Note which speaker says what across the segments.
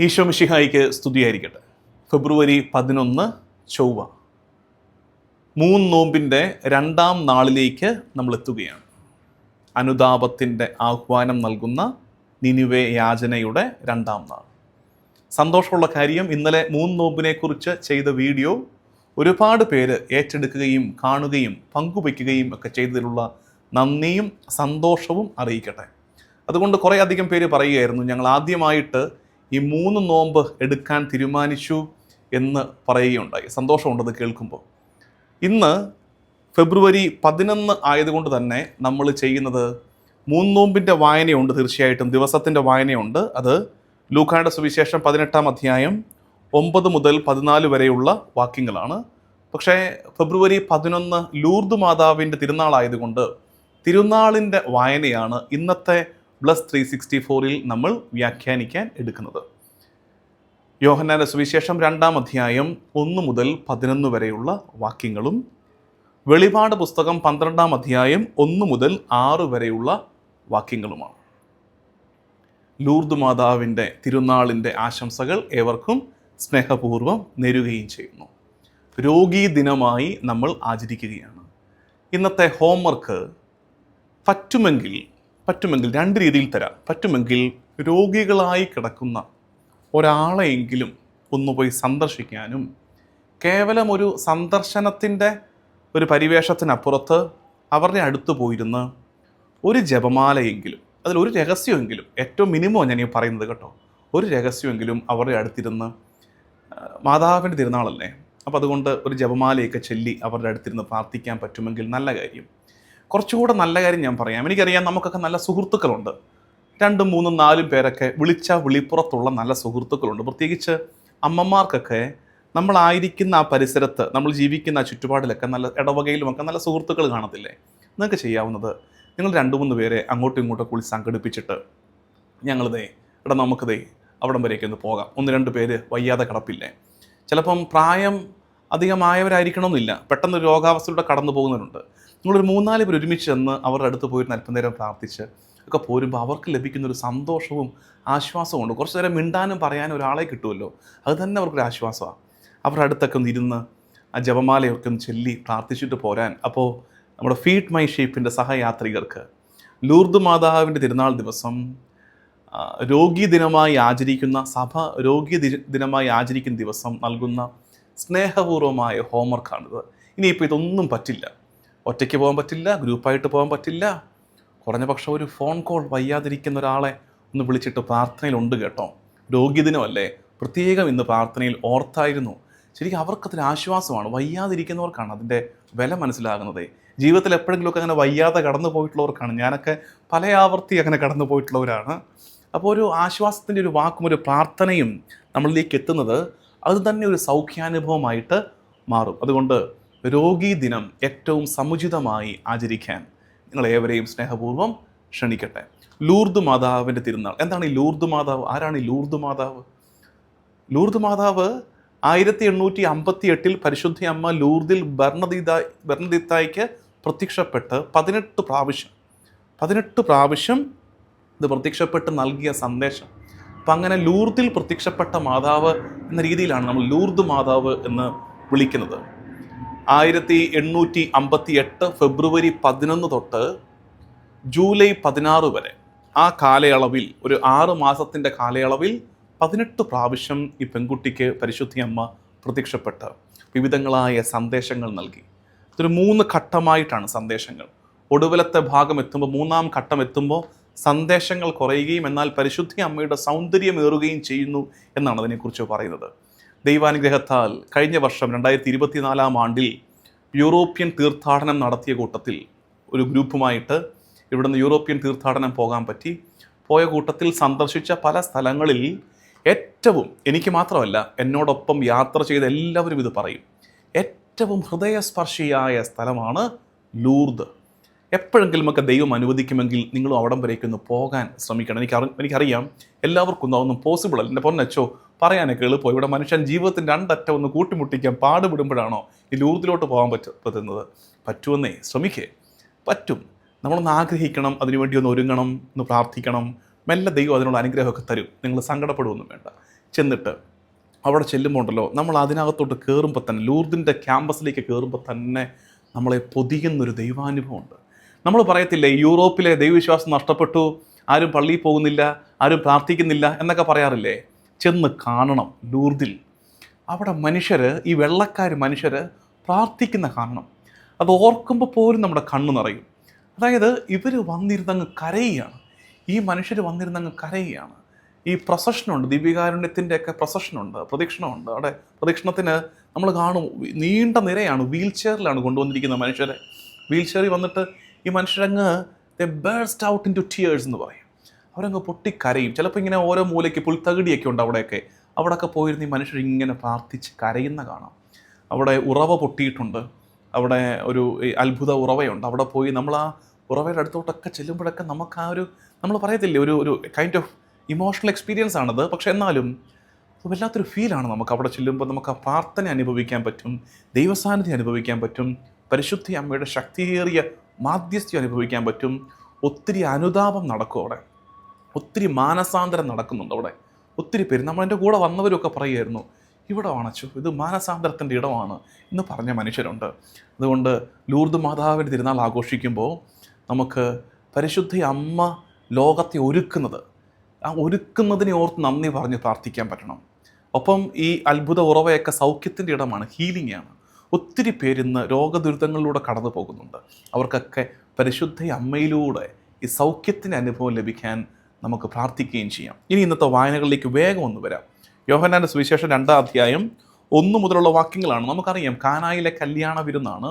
Speaker 1: ഈശോ മിഷിഹായിക്ക് സ്തുതിയായിരിക്കട്ടെ. ഫെബ്രുവരി പതിനൊന്ന് ചൊവ്വ. മൂന്ന് നോമ്പിന്റെ രണ്ടാം നാളിലേക്ക് നമ്മൾ എത്തുകയാണ് അനുതാപത്തിന്റെ ആഹ്വാനം നൽകുന്ന നിനിവേ യാചനയുടെ രണ്ടാം നാൾ. സന്തോഷമുള്ള കാര്യം ഇന്നലെ മൂന്ന് നോമ്പിനെക്കുറിച്ച് ചെയ്ത വീഡിയോ ഒരുപാട് പേര് ഏറ്റെടുക്കുകയും കാണുകയും പങ്കുവയ്ക്കുകയും ഒക്കെ ചെയ്തതിലുള്ള നന്ദിയും സന്തോഷവും അറിയിക്കട്ടെ. അതുകൊണ്ട് കുറേ അധികം പേര് പറയുകയായിരുന്നു ഞങ്ങൾ ആദ്യമായിട്ട് ഈ മൂന്ന് നോമ്പ് എടുക്കാൻ തീരുമാനിച്ചു എന്ന് പറയുകയുണ്ടായി. സന്തോഷമുണ്ടത് കേൾക്കുമ്പോൾ. ഇന്ന് ഫെബ്രുവരി പതിനൊന്ന് ആയതുകൊണ്ട് തന്നെ നമ്മൾ ചെയ്യുന്നത് മൂന്ന് നോമ്പിന്റെ വായനയുണ്ട് തീർച്ചയായിട്ടും. ദിവസത്തിന്റെ വായനയുണ്ട്. അത് ലൂക്കായുടെ സുവിശേഷം പതിനെട്ടാം അധ്യായം ഒമ്പത് മുതൽ പതിനാല് വരെയുള്ള വാക്യങ്ങളാണ്. പക്ഷേ ഫെബ്രുവരി പതിനൊന്ന് ലൂർദ് മാതാവിന്റെ തിരുനാളായതുകൊണ്ട് തിരുനാളിന്റെ വായനയാണ് ഇന്നത്തെ പ്ലസ് ത്രീ സിക്സ്റ്റി ഫോറിൽ നമ്മൾ വ്യാഖ്യാനിക്കാൻ എടുക്കുന്നത്. യോഹന്നാന്റെ സുവിശേഷം രണ്ടാം അധ്യായം ഒന്ന് മുതൽ പതിനൊന്ന് വരെയുള്ള വാക്യങ്ങളും വെളിപാട് പുസ്തകം പന്ത്രണ്ടാം അധ്യായം ഒന്ന് മുതൽ ആറ് വരെയുള്ള വാക്യങ്ങളുമാണ്. ലൂർദ് മാതാവിന്റെ തിരുനാളിന്റെ ആശംസകൾ ഏവർക്കും സ്നേഹപൂർവം നേരുകയും ചെയ്യുന്നു. രോഗീ ദിനമായി നമ്മൾ ആചരിക്കുകയാണ്. ഇന്നത്തെ ഹോംവർക്ക് പറ്റുമെങ്കിൽ പറ്റുമെങ്കിൽ രണ്ട് രീതിയിൽ തരാം. പറ്റുമെങ്കിൽ രോഗികളായി കിടക്കുന്ന ഒരാളെയെങ്കിലും ഒന്ന് പോയി സന്ദർശിക്കാനും കേവലം ഒരു സന്ദർശനത്തിന്റെ ഒരു പരിവേഷത്തിനപ്പുറത്ത് അവരുടെ അടുത്ത് പോയിരുന്ന് ഒരു ജപമാലയെങ്കിലും അതിലൊരു രഹസ്യമെങ്കിലും ഏറ്റവും മിനിമം ഞാൻ ഈ പറയുന്നത് കേട്ടോ ഒരു രഹസ്യമെങ്കിലും അവരുടെ അടുത്തിരുന്ന് മാതാവിന്റെ തിരുനാളല്ലേ അപ്പോൾ അതുകൊണ്ട് ഒരു ജപമാലയൊക്കെ ചൊല്ലി അവരുടെ അടുത്തിരുന്ന് പ്രാർത്ഥിക്കാൻ പറ്റുമെങ്കിൽ നല്ല കാര്യം. കുറച്ചുകൂടെ നല്ല കാര്യം ഞാൻ പറയാം. എനിക്കറിയാം നമുക്കൊക്കെ നല്ല സുഹൃത്തുക്കളുണ്ട്. രണ്ടും മൂന്നും നാലും പേരൊക്കെ വിളിച്ച വിളിപ്പുറത്തുള്ള നല്ല സുഹൃത്തുക്കളുണ്ട്. പ്രത്യേകിച്ച് അമ്മമാർക്കൊക്കെ നമ്മളായിരിക്കുന്ന ആ പരിസരത്ത് നമ്മൾ ജീവിക്കുന്ന ആ ചുറ്റുപാടിലൊക്കെ നല്ല ഇടവകയിലുമൊക്കെ നല്ല സുഹൃത്തുക്കൾ കാണത്തില്ലേ? നിങ്ങൾക്ക് ചെയ്യാവുന്നത് നിങ്ങൾ രണ്ട് മൂന്ന് പേരെ അങ്ങോട്ടും ഇങ്ങോട്ടും കൂടി സംഘടിപ്പിച്ചിട്ട് ഞങ്ങളിതേ ഇവിടെ നമുക്കിതേ അവിടം വരേക്ക് ഒന്ന് പോകാം. ഒന്ന് രണ്ട് പേര് വയ്യാതെ കിടപ്പില്ലേ? ചിലപ്പം പ്രായം അധികമായവരായിരിക്കണമെന്നില്ല. പെട്ടെന്ന് രോഗാവസ്ഥയിലൂടെ കടന്നു പോകുന്നവരുണ്ട് നിങ്ങളൊരു മൂന്നാൽ പേര് ഒരുമിച്ച് ചെന്ന് അവരുടെ അടുത്ത് പോയിരുന്ന അല്പനേരം പ്രാർത്ഥിച്ച് ഒക്കെ പോരുമ്പോൾ അവർക്ക് ലഭിക്കുന്ന ഒരു സന്തോഷവും ആശ്വാസവും ഉണ്ട്. കുറച്ച് നേരം മിണ്ടാനും പറയാനും ഒരാളെ കിട്ടുമല്ലോ. അത് തന്നെ അവർക്കൊരു ആശ്വാസമാണ് അവരുടെ അടുത്തൊക്കെ ഒന്ന് ഇരുന്ന് ആ ജപമാലയൊക്കെ ഒന്ന് ചൊല്ലി പ്രാർത്ഥിച്ചിട്ട് പോരാൻ. അപ്പോൾ നമ്മുടെ ഫീഡ് മൈ ഷേപ്പിന്റെ സഹയാത്രികർക്ക് ലൂർദ് മാതാവിന്റെ തിരുനാൾ ദിവസം രോഗി ദിനമായി ആചരിക്കുന്ന സഭ രോഗി ദിനമായി ആചരിക്കുന്ന ദിവസം നൽകുന്ന സ്നേഹപൂർവമായ ഹോംവർക്കാണിത് ഇനിയിപ്പോൾ ഇതൊന്നും പറ്റില്ല. ഒറ്റയ്ക്ക് പോകാൻ പറ്റില്ല ഗ്രൂപ്പായിട്ട് പോകാൻ പറ്റില്ല കുറഞ്ഞ പക്ഷം ഒരു ഫോൺ കോൾ വയ്യാതിരിക്കുന്ന ഒരാളെ ഒന്ന് വിളിച്ചിട്ട് പ്രാർത്ഥനയിലുണ്ട് കേട്ടോ. രോഗ്യദിനമല്ലേ പ്രത്യേകം ഇന്ന് പ്രാർത്ഥനയിൽ ഓർത്തായിരുന്നു. ശരിക്കും അവർക്കതിൽ ആശ്വാസമാണ്. വയ്യാതിരിക്കുന്നവർക്കാണ് അതിന്റെ വില മനസ്സിലാകുന്നത്. ജീവിതത്തിൽ എപ്പോഴെങ്കിലുമൊക്കെ അങ്ങനെ വയ്യാതെ കടന്നു പോയിട്ടുള്ളവർക്കാണ്. ഞാനൊക്കെ പല ആവർത്തി അങ്ങനെ കടന്നു പോയിട്ടുള്ളവരാണ്. അപ്പോൾ ഒരു ആശ്വാസത്തിന്റെ ഒരു വാക്കും ഒരു പ്രാർത്ഥനയും നമ്മളിലേക്ക് എത്തുന്നത് അത് തന്നെ ഒരു സൗഖ്യാനുഭവമായിട്ട് മാറും. അതുകൊണ്ട് രോഗീ ദിനം ഏറ്റവും സമുചിതമായി ആചരിക്കാൻ നിങ്ങൾ ഏവരെയും സ്നേഹപൂർവം ക്ഷണിക്കട്ടെ. ലൂർദ് മാതാവിന്റെ തിരുനാൾ. എന്താണ് ഈ ലൂർദ് മാതാവ്? ആരാണ് ഈ ലൂർദ് മാതാവ്? ലൂർദ് മാതാവ് ആയിരത്തി എണ്ണൂറ്റി അമ്പത്തി എട്ടിൽ പരിശുദ്ധ അമ്മ ലൂർദിൽ ഭരണദീത ഭരണദീത്തായ്ക്ക് പ്രത്യക്ഷപ്പെട്ട് പതിനെട്ട് പ്രാവശ്യം പതിനെട്ട് പ്രാവശ്യം ഇത് പ്രത്യക്ഷപ്പെട്ട് നൽകിയ സന്ദേശം. അപ്പം അങ്ങനെ ലൂർദിൽ പ്രത്യക്ഷപ്പെട്ട മാതാവ് എന്ന രീതിയിലാണ് നമ്മൾ ലൂർദ് മാതാവ് എന്ന് വിളിക്കുന്നത്. ആയിരത്തി എണ്ണൂറ്റി അമ്പത്തി എട്ട് ഫെബ്രുവരി പതിനൊന്ന് തൊട്ട് ജൂലൈ പതിനാറ് വരെ. ആ കാലയളവിൽ ഒരു ആറ് മാസത്തിന്റെ കാലയളവിൽ പതിനെട്ട് പ്രാവശ്യം ഈ പെൺകുട്ടിക്ക് പരിശുദ്ധി അമ്മ പ്രത്യക്ഷപ്പെട്ട് വിവിധങ്ങളായ സന്ദേശങ്ങൾ നൽകി. ഇതൊരു മൂന്ന് ഘട്ടമായിട്ടാണ് സന്ദേശങ്ങൾ. ഒടുവിലത്തെ ഭാഗം എത്തുമ്പോൾ മൂന്നാം ഘട്ടം എത്തുമ്പോൾ സന്ദേശങ്ങൾ കുറയുകയും എന്നാൽ പരിശുദ്ധി അമ്മയുടെ സൗന്ദര്യമേറുകയും ചെയ്യുന്നു എന്നാണ് അതിനെക്കുറിച്ച് പറയുന്നത്. ദൈവാനുഗ്രഹത്താൽ കഴിഞ്ഞ വർഷം രണ്ടായിരത്തി ഇരുപത്തിനാലാം ആണ്ടിൽ യൂറോപ്യൻ തീർത്ഥാടനം നടത്തിയ കൂട്ടത്തിൽ ഒരു ഗ്രൂപ്പുമായിട്ട് ഇവിടുന്ന് യൂറോപ്യൻ തീർത്ഥാടനം പോകാൻ പറ്റി. പോയ കൂട്ടത്തിൽ സന്ദർശിച്ച പല സ്ഥലങ്ങളിൽ ഏറ്റവും എനിക്ക് മാത്രമല്ല എന്നോടൊപ്പം യാത്ര ചെയ്ത എല്ലാവരും ഇത് പറയും. ഏറ്റവും ഹൃദയസ്പർശിയായ സ്ഥലമാണ് ലൂർദ്. എപ്പോഴെങ്കിലും ഒക്കെ ദൈവം അനുവദിക്കുമെങ്കിൽ നിങ്ങളും അവിടം വരേക്കൊന്ന് പോകാൻ ശ്രമിക്കണം. എനിക്ക് എനിക്കറിയാം. എല്ലാവർക്കും ഒന്നും പോസിബിൾ അല്ല. എന്റെ പൊന്നച്ചോ പറയാനൊക്കെ എളുപ്പം. ഇവിടെ മനുഷ്യൻ ജീവിതത്തിന്റെ രണ്ടറ്റ ഒന്ന് കൂട്ടിമുട്ടിക്കാൻ പാടുപെടുമ്പോഴാണോ ഈ ലൂർദിലോട്ട് പോകാൻ പറ്റ പറ്റുന്നത്? പറ്റുമെന്നേ ശ്രമിക്കേ. പറ്റും. നമ്മളൊന്ന് ആഗ്രഹിക്കണം അതിനുവേണ്ടി ഒന്ന് ഒരുങ്ങണം ഒന്ന് പ്രാർത്ഥിക്കണം. മെല്ലെ ദൈവം അതിനുള്ള അനുഗ്രഹമൊക്കെ തരും. നിങ്ങൾ സങ്കടപ്പെടുമൊന്നും വേണ്ട. ചെന്നിട്ട് അവിടെ ചെല്ലുമ്പോൾ ഉണ്ടല്ലോ നമ്മൾ അതിനകത്തോട്ട് കയറുമ്പോൾ തന്നെ ലൂർദിന്റെ ക്യാമ്പസിലേക്ക് കയറുമ്പോൾ തന്നെ നമ്മളെ പൊതിയുന്നൊരു ദൈവാനുഭവമുണ്ട്. നമ്മൾ പറയത്തില്ലേ യൂറോപ്പിലെ ദൈവവിശ്വാസം നഷ്ടപ്പെട്ടു ആരും പള്ളിയിൽ പോകുന്നില്ല ആരും പ്രാർത്ഥിക്കുന്നില്ല എന്നൊക്കെ പറയാറില്ലേ? ചെന്ന് കാണണം ലൂർദിൽ. അവിടെ മനുഷ്യർ ഈ വെള്ളക്കാർ മനുഷ്യർ പ്രാർത്ഥിക്കുന്ന കാണണം. അത് ഓർക്കുമ്പോൾ പോലും നമ്മുടെ കണ്ണ് നിറയും. അതായത് ഇവർ വന്നിരുന്നങ്ങ് കരയുകയാണ്. ഈ മനുഷ്യർ വന്നിരുന്നങ്ങ് കരയുകയാണ്. ഈ പ്രൊസഷനുണ്ട് ദീപികാരുണ്യത്തിന്റെ ഒക്കെ പ്രൊസഷനുണ്ട് പ്രദക്ഷിണമുണ്ട്. അവിടെ പ്രദക്ഷിണത്തിന് നമ്മൾ കാണും നീണ്ട നിരയാണ് വീൽ ചെയറിലാണ് കൊണ്ടുവന്നിരിക്കുന്ന മനുഷ്യരെ. വീൽ ചെയറിൽ വന്നിട്ട് ഈ മനുഷ്യരങ്ങ് the burst out into tears എന്ന് പറയും. അവരങ്ങ് പൊട്ടിക്കരയും. ചിലപ്പോൾ ഇങ്ങനെ ഓരോ മൂലയ്ക്ക് പുൽത്തകിടിയൊക്കെ ഉണ്ട് അവിടെയൊക്കെ. അവിടെയൊക്കെ പോയിരുന്ന് ഈ മനുഷ്യർ ഇങ്ങനെ പ്രാർത്ഥിച്ച് കരയുന്ന കാണാം. അവിടെ ഉറവ പൊട്ടിയിട്ടുണ്ട്. അവിടെ ഒരു അത്ഭുത ഉറവയുണ്ട്. അവിടെ പോയി നമ്മൾ ആ ഉറവയുടെ അടുത്തോട്ടൊക്കെ ചെല്ലുമ്പോഴൊക്കെ നമുക്ക് ആ ഒരു നമ്മൾ പറയത്തില്ലേ ഒരു ഒരു കൈൻഡ് ഓഫ് ഇമോഷണൽ എക്സ്പീരിയൻസ് ആണത്. പക്ഷെ എന്നാലും വല്ലാത്തൊരു ഫീലാണ് നമുക്ക് അവിടെ ചെല്ലുമ്പോൾ നമുക്ക് ആ പ്രാർത്ഥന അനുഭവിക്കാൻ പറ്റും ദൈവസാന്നിധ്യം അനുഭവിക്കാൻ പറ്റും പരിശുദ്ധി അമ്മയുടെ ശക്തിയേറിയ മാധ്യസ്ഥ്യം അനുഭവിക്കാൻ പറ്റും ഒത്തിരി അനുതാപം നടക്കും അവിടെ. ഒത്തിരി മാനസാന്തരം നടക്കുന്നുണ്ട് അവിടെ. ഒത്തിരി പേര്. നമ്മളെന്റെ കൂടെ വന്നവരൊക്കെ പറയുമായിരുന്നു ഇവിടെ വാണച്ചു ഇത് മാനസാന്തരത്തിന്റെ ഇടമാണ് എന്ന് പറഞ്ഞ മനുഷ്യരുണ്ട്. അതുകൊണ്ട് ലൂർദ് മാതാവിന്റെ തിരുനാൾ ആഘോഷിക്കുമ്പോൾ നമുക്ക് പരിശുദ്ധ അമ്മ ലോകത്തെ ഒരുക്കുന്നത് ആ ഒരുക്കുന്നതിനെ ഓർത്ത് നന്ദി പറഞ്ഞ് പ്രാർത്ഥിക്കാൻ പറ്റണം. ഒപ്പം ഈ അത്ഭുത ഉറവയൊക്കെ സൗഖ്യത്തിന്റെ ഇടമാണ് ഹീലിംഗ് ആണ് ഒത്തിരി പേരിന്ന് രോഗദുരിതങ്ങളിലൂടെ കടന്നു പോകുന്നുണ്ട്. അവർക്കൊക്കെ പരിശുദ്ധ അമ്മയിലൂടെ ഈ സൗഖ്യത്തിന്റെ അനുഭവം ലഭിക്കാൻ നമുക്ക് പ്രാർത്ഥിക്കുകയും ചെയ്യാം. ഇനി ഇന്നത്തെ വായനകളിലേക്ക് വേഗം ഒന്ന് വരാം. യോഹനാന്റെ സുവിശേഷം രണ്ടാം അധ്യായം ഒന്നു മുതലുള്ള വാക്യങ്ങളാണ് നമുക്കറിയാം. കാനായിലെ കല്യാണ വിരുന്നാണ്.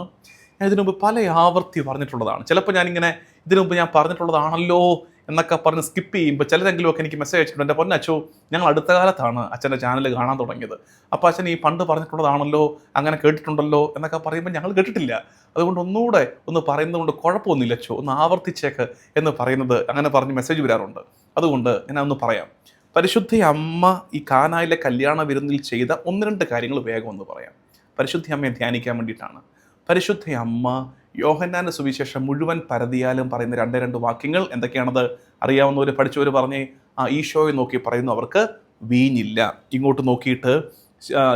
Speaker 1: ഞാൻ ഇതിനു മുമ്പ് പല ആവർത്തി പറഞ്ഞിട്ടുള്ളതാണ്. ചിലപ്പോൾ ഞാനിങ്ങനെ ഇതിനു മുമ്പ് ഞാൻ പറഞ്ഞിട്ടുള്ളതാണല്ലോ എന്നൊക്കെ പറഞ്ഞ് സ്കിപ്പ് ചെയ്യുമ്പോൾ ചിലരെങ്കിലുമൊക്കെ എനിക്ക് മെസ്സേജ് അയച്ചിട്ടുണ്ട്. എന്റെ പൊന്നച്ചോ ഞങ്ങൾ അടുത്ത കാലത്താണ് അച്ഛന്റെ ചാനൽ കാണാൻ തുടങ്ങിയത്. അപ്പോൾ അച്ഛൻ ഈ പണ്ട് പറഞ്ഞിട്ടുള്ളതാണല്ലോ അങ്ങനെ കേട്ടിട്ടുണ്ടല്ലോ എന്നൊക്കെ പറയുമ്പോൾ ഞങ്ങൾ കേട്ടിട്ടില്ല. അതുകൊണ്ട് ഒന്നുകൂടെ ഒന്ന് പറയുന്നത് കൊണ്ട് കുഴപ്പമൊന്നുമില്ല അച്ഛോ ഒന്ന് ആവർത്തിച്ചേക്ക് എന്ന് പറയുന്നത് അങ്ങനെ പറഞ്ഞ് മെസ്സേജ് വരാറുണ്ട്. അതുകൊണ്ട് ഞാൻ ഒന്ന് പറയാം. പരിശുദ്ധി അമ്മ ഈ കാനായിലെ കല്യാണ വിരുന്നിൽ ചെയ്ത ഒന്ന് രണ്ട് കാര്യങ്ങൾ വേഗം ഒന്ന് പറയാം. പരിശുദ്ധി അമ്മയെ ധ്യാനിക്കാൻ വേണ്ടിയിട്ടാണ്. പരിശുദ്ധ അമ്മ യോഹന്നാന സുവിശേഷം മുഴുവൻ പരതിയാലും പറയുന്ന രണ്ട് രണ്ട് വാക്യങ്ങൾ എന്തൊക്കെയാണത്? അറിയാവുന്നവർ പഠിച്ചവർ പറഞ്ഞേ ആ ഈശോയെ നോക്കി പറയുന്നു. അവർക്ക് വീഞ്ഞില്ല. ഇങ്ങോട്ട് നോക്കിയിട്ട്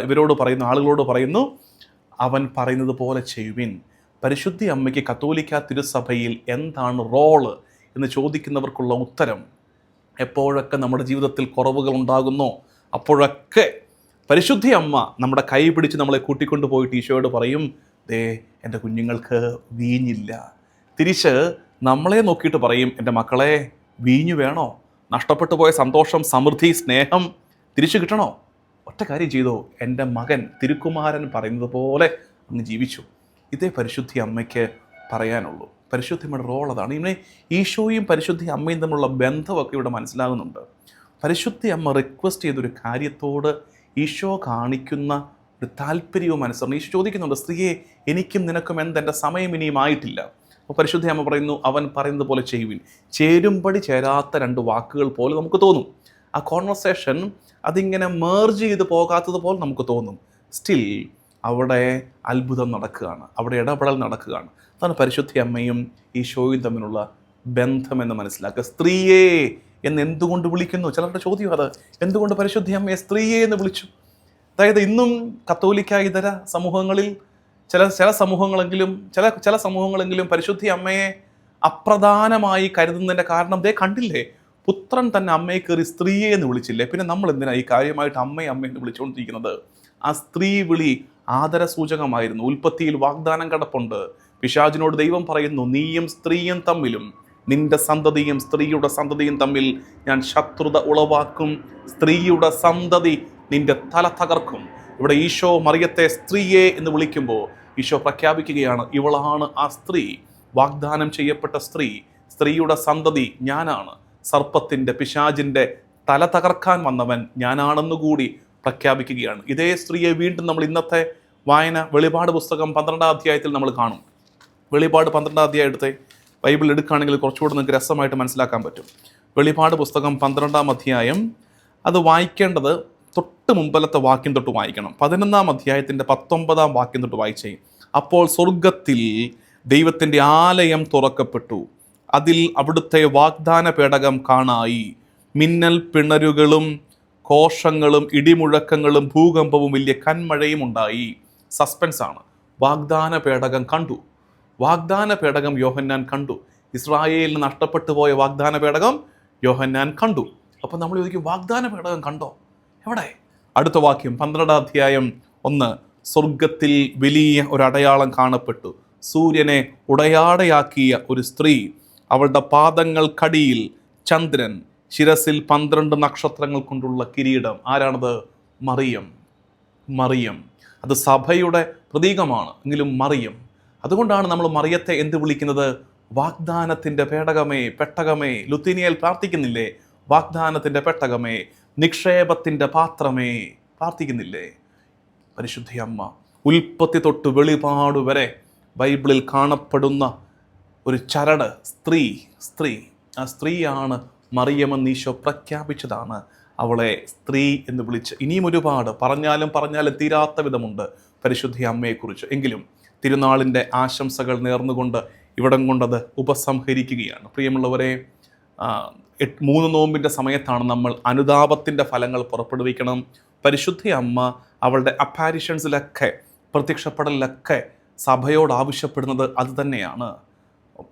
Speaker 1: ഇവരോട് പറയുന്നു ആളുകളോട് പറയുന്നു അവൻ പറയുന്നത് പോലെ ചെയ്യുവിൻ. പരിശുദ്ധി അമ്മയ്ക്ക് കത്തോലിക്ക തിരുസഭയിൽ എന്താണ് റോൾ? എന്ന് ചോദിക്കുന്നവർക്കുള്ള ഉത്തരം എപ്പോഴൊക്കെ നമ്മുടെ ജീവിതത്തിൽ കുറവുകൾ ഉണ്ടാകുന്നോ അപ്പോഴൊക്കെ പരിശുദ്ധി അമ്മ നമ്മുടെ കൈ പിടിച്ച് നമ്മളെ കൂട്ടിക്കൊണ്ട് പോയിട്ട് ഈശോയോട് പറയും ദേ എന്റെ കുഞ്ഞുങ്ങൾക്ക് വീഞ്ഞില്ല. തിരിച്ച് നമ്മളെ നോക്കിയിട്ട് പറയും എന്റെ മക്കളെ വീഞ്ഞു വേണോ? നഷ്ടപ്പെട്ടു പോയ സന്തോഷം സമൃദ്ധി സ്നേഹം തിരിച്ചു കിട്ടണോ? ഒറ്റ കാര്യം ചെയ്തോ. എന്റെ മകൻ തിരുക്കുമാരൻ പറയുന്നത് പോലെ അങ്ങ് ജീവിച്ചു. ഇതേ പരിശുദ്ധി അമ്മയ്ക്ക് പറയാനുള്ളൂ. പരിശുദ്ധിയുടെ റോൾ അതാണ് ഇങ്ങനെ ഈശോയും പരിശുദ്ധി അമ്മയും തമ്മിലുള്ള ബന്ധമൊക്കെ ഇവിടെ മനസ്സിലാകുന്നുണ്ട്. പരിശുദ്ധി അമ്മ റിക്വസ്റ്റ് ചെയ്തൊരു കാര്യത്തോട് ഈശോ കാണിക്കുന്ന ഒരു താല്പര്യവും മനസ്സിലാണ് ഈശോ ചോദിക്കുന്നുണ്ട് സ്ത്രീയെ എനിക്കും നിനക്കും എന്തെന്റെ സമയം ഇനിയും ആയിട്ടില്ല. അപ്പോൾ പരിശുദ്ധി അമ്മ പറയുന്നു അവൻ പറയുന്നത് പോലെ ചെയ്യുവിൻ. ചേരുമ്പടി ചേരാത്ത രണ്ട് വാക്കുകൾ പോലെ നമുക്ക് തോന്നും. ആ കോൺവെർസേഷൻ അതിങ്ങനെ മേർജ് ചെയ്ത് പോകാത്തത് പോലെ നമുക്ക് തോന്നും. സ്റ്റിൽ അവിടെ അത്ഭുതം നടക്കുകയാണ്. അവിടെ ഇടപെടൽ നടക്കുകയാണ്. അതാണ് പരിശുദ്ധി അമ്മയും ഈശോയും തമ്മിലുള്ള ബന്ധം എന്ന് മനസ്സിലാക്കുക. സ്ത്രീയെ എന്ന് എന്തുകൊണ്ട് വിളിക്കുന്നു? ചിലരുടെ ചോദ്യം അത്. എന്തുകൊണ്ട് പരിശുദ്ധി അമ്മയെ സ്ത്രീയെ എന്ന് വിളിച്ചു? അതായത് ഇന്നും കത്തോലിക്ക ഇതര സമൂഹങ്ങളിൽ ചില ചില സമൂഹങ്ങളെങ്കിലും ചില ചില സമൂഹങ്ങളെങ്കിലും പരിശുദ്ധി അമ്മയെ അപ്രധാനമായി കരുതുന്നതിന്റെ കാരണം ദേ കണ്ടില്ലേ? പുത്രൻ തന്നെ അമ്മയെ കയറി സ്ത്രീയെ എന്ന് വിളിച്ചില്ലേ? പിന്നെ നമ്മൾ എന്തിനാണ് ഈ കാര്യമായിട്ട് അമ്മയെ അമ്മയെന്ന് വിളിച്ചുകൊണ്ടിരിക്കുന്നത്? ആ സ്ത്രീ വിളി ആദര സൂചകമായിരുന്നു ഉൽപ്പത്തിയിൽ വാഗ്ദാനം കിടപ്പുണ്ട് പിശാജിനോട് ദൈവം പറയുന്നു നീയും സ്ത്രീയും തമ്മിലും നിന്റെ സന്തതിയും സ്ത്രീയുടെ സന്തതിയും തമ്മിൽ ഞാൻ ശത്രുത ഉളവാക്കും. സ്ത്രീയുടെ സന്തതി നിന്റെ തല തകർക്കും. ഇവിടെ ഈശോ മറിയത്തെ സ്ത്രീയെ എന്ന് വിളിക്കുമ്പോൾ ഈശോ പ്രഖ്യാപിക്കുകയാണ് ഇവളാണ് ആ സ്ത്രീ. വാഗ്ദാനം ചെയ്യപ്പെട്ട സ്ത്രീ സ്ത്രീയുടെ സന്തതി ഞാനാണ്. സർപ്പത്തിന്റെ പിശാജിന്റെ തല തകർക്കാൻ വന്നവൻ ഞാനാണെന്നുകൂടി പ്രഖ്യാപിക്കുകയാണ്. ഇതേ സ്ത്രീയെ വീണ്ടും നമ്മൾ ഇന്നത്തെ വായന വെളിപാട് പുസ്തകം പന്ത്രണ്ടാം അധ്യായത്തിൽ നമ്മൾ കാണും. വെളിപാട് പന്ത്രണ്ടാം അധ്യായം എടുത്ത് ബൈബിൾ എടുക്കുകയാണെങ്കിൽ കുറച്ചുകൂടെ നിങ്ങൾക്ക് രസമായിട്ട് മനസ്സിലാക്കാൻ പറ്റും. വെളിപാട് പുസ്തകം പന്ത്രണ്ടാം അധ്യായം അത് വായിക്കേണ്ടത് തൊട്ട് മുമ്പലത്തെ വാക്യം തൊട്ട് വായിക്കണം. പതിനൊന്നാം അധ്യായത്തിന്റെ പത്തൊമ്പതാം വാക്യം തൊട്ട് വായിച്ചേ. അപ്പോൾ സ്വർഗത്തിൽ ദൈവത്തിന്റെ ആലയം തുറക്കപ്പെട്ടു. അതിൽ അവിടുത്തെ വാഗ്ദാന പേടകം കാണായി. മിന്നൽ പിണരുകളും കോശങ്ങളും ഇടിമുഴക്കങ്ങളും ഭൂകമ്പവും വലിയ കന്മഴയും ഉണ്ടായി. സസ്പെൻസ് ആണ്. വാഗ്ദാന പേടകം കണ്ടു. വാഗ്ദാന പേടകം യോഹന്നാൻ കണ്ടു. ഇസ്രായേലിന് നഷ്ടപ്പെട്ടു പോയ വാഗ്ദാന പേടകം യോഹന്നാൻ കണ്ടു. അപ്പം നമ്മൾ ചോദിക്കും വാഗ്ദാന പേടകം കണ്ടോ? എവിടെ? അടുത്ത വാക്യം പന്ത്രണ്ടാം അധ്യായം ഒന്ന്. സ്വർഗത്തിൽ വലിയ ഒരു അടയാളം കാണപ്പെട്ടു. സൂര്യനെ ഉടയാടയാക്കിയ ഒരു സ്ത്രീ അവളുടെ പാദങ്ങൾ കടിയിൽ ചന്ദ്രൻ ശിരസിൽ പന്ത്രണ്ട് നക്ഷത്രങ്ങൾ കൊണ്ടുള്ള കിരീടം. ആരാണത്? മറിയം. മറിയം. അത് സഭയുടെ പ്രതീകമാണ്. എങ്കിലും മറിയം. അതുകൊണ്ടാണ് നമ്മൾ മറിയത്തെ എന്ത് വിളിക്കുന്നത്? വാഗ്ദാനത്തിന്റെ പേടകമേ പെട്ടകമേ ലുത്തിനിയൽ പ്രാർത്ഥിക്കുന്നില്ലേ? വാഗ്ദാനത്തിന്റെ പെട്ടകമേ നിക്ഷേപത്തിന്റെ പാത്രമേ പ്രാർത്ഥിക്കുന്നില്ലേ? പരിശുദ്ധി അമ്മ ഉൽപ്പത്തി തൊട്ട് വെളിപാട് വരെ ബൈബിളിൽ കാണപ്പെടുന്ന ഒരു ചരട് സ്ത്രീ സ്ത്രീ. ആ സ്ത്രീയാണ് മറിയമെന്ന് ഈശോ പ്രഖ്യാപിച്ചതാണ്. അവളെ സ്ത്രീ എന്ന് വിളിച്ച് ഇനിയും ഒരുപാട് പറഞ്ഞാലും പറഞ്ഞാലും തീരാത്ത വിധമുണ്ട് പരിശുദ്ധി അമ്മയെക്കുറിച്ച്. എങ്കിലും തിരുനാളിന്റെ ആശംസകൾ നേർന്നുകൊണ്ട് ഇവിടം കൊണ്ടത് ഉപസംഹരിക്കുകയാണ്. പ്രിയമുള്ളവരെ മൂന്ന് നോമ്പിന്റെ സമയത്താണ് നമ്മൾ അനുതാപത്തിന്റെ ഫലങ്ങൾ പുറപ്പെടുവിക്കണം. പരിശുദ്ധി അമ്മ അവളുടെ അപ്പാരിഷൻസിലൊക്കെ പ്രത്യക്ഷപ്പെടലിലൊക്കെ സഭയോട് ആവശ്യപ്പെടുന്നത് അത് തന്നെയാണ്.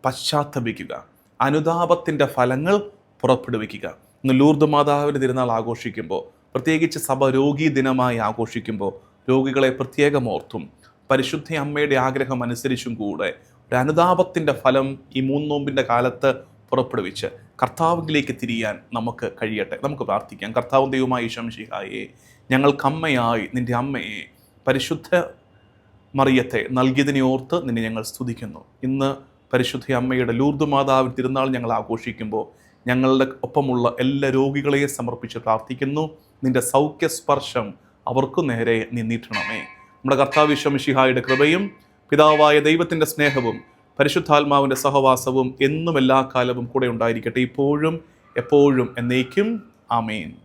Speaker 1: പശ്ചാത്തപിക്കുക. അനുതാപത്തിന്റെ ഫലങ്ങൾ പുറപ്പെടുവിക്കുക. ഇന്ന് ലൂർദ് മാതാവിന്റെ തിരുനാൾ ആഘോഷിക്കുമ്പോൾ പ്രത്യേകിച്ച് സഭ രോഗി ദിനമായി ആഘോഷിക്കുമ്പോൾ രോഗികളെ പ്രത്യേകം ഓർത്തും പരിശുദ്ധ അമ്മയുടെ ആഗ്രഹം അനുസരിച്ചും കൂടെ ഒരു അനുതാപത്തിന്റെ ഫലം ഈ മൂന്നോമ്പിന്റെ കാലത്ത് പുറപ്പെടുവിച്ച് കർത്താവിലേക്ക് തിരിയാൻ നമുക്ക് കഴിയട്ടെ. നമുക്ക് പ്രാർത്ഥിക്കാം. കർത്താവും ദൈവമായി ശംശിഹായെ ഞങ്ങൾക്കമ്മയായി നിന്റെ അമ്മയെ പരിശുദ്ധ മറിയത്തെ നൽകിയതിനെ ഓർത്ത് നിന്നെ ഞങ്ങൾ സ്തുതിക്കുന്നു. ഇന്ന് പരിശുദ്ധ അമ്മയുടെ ലൂർദ് മാതാവ് തിരുനാൾ ഞങ്ങൾ ആഘോഷിക്കുമ്പോൾ ഞങ്ങളുടെ ഒപ്പമുള്ള എല്ലാ രോഗികളെയും സമർപ്പിച്ച് പ്രാർത്ഥിക്കുന്നു. നിന്റെ സൗഖ്യസ്പർശം അവർക്കു നേരെ നീ നീട്ടണമേ നമ്മുടെ കർത്താവ് ശമിഷിഹായുടെ കൃപയും പിതാവായ ദൈവത്തിന്റെ സ്നേഹവും പരിശുദ്ധാത്മാവിന്റെ സഹവാസവും എന്നും എല്ലാ കാലവും കൂടെ ഉണ്ടായിരിക്കട്ടെ. ഇപ്പോഴും എപ്പോഴും എന്നേക്കും. ആമേൻ.